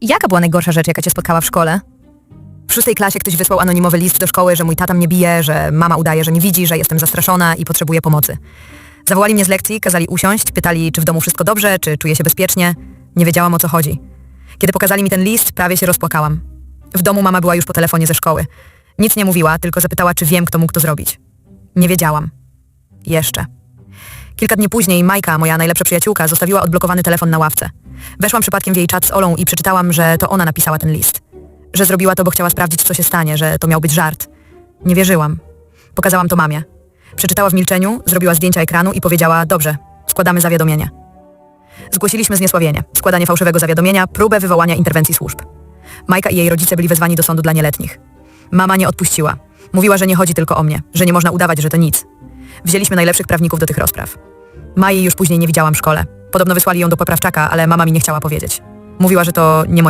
Jaka była najgorsza rzecz, jaka cię spotkała w szkole? W szóstej klasie ktoś wysłał anonimowy list do szkoły, że mój tata mnie bije, że mama udaje, że nie widzi, że jestem zastraszona i potrzebuję pomocy. Zawołali mnie z lekcji, kazali usiąść, pytali, czy w domu wszystko dobrze, czy czuję się bezpiecznie. Nie wiedziałam, o co chodzi. Kiedy pokazali mi ten list, prawie się rozpłakałam. W domu mama była już po telefonie ze szkoły. Nic nie mówiła, tylko zapytała, czy wiem, kto mógł to zrobić. Nie wiedziałam. Jeszcze. Kilka dni później Majka, moja najlepsza przyjaciółka, zostawiła odblokowany telefon na ławce. Weszłam przypadkiem w jej czat z Olą i przeczytałam, że to ona napisała ten list. Że zrobiła to, bo chciała sprawdzić, co się stanie, że to miał być żart. Nie wierzyłam. Pokazałam to mamie. Przeczytała w milczeniu, zrobiła zdjęcia ekranu i powiedziała, dobrze, składamy zawiadomienie. Zgłosiliśmy zniesławienie, składanie fałszywego zawiadomienia, próbę wywołania interwencji służb. Majka i jej rodzice byli wezwani do sądu dla nieletnich. Mama nie odpuściła. Mówiła, że nie chodzi tylko o mnie, że nie można udawać, że to nic. Wzięliśmy najlepszych prawników do tych rozpraw. Mai już później nie widziałam w szkole. Podobno wysłali ją do poprawczaka, ale mama mi nie chciała powiedzieć. Mówiła, że to nie moja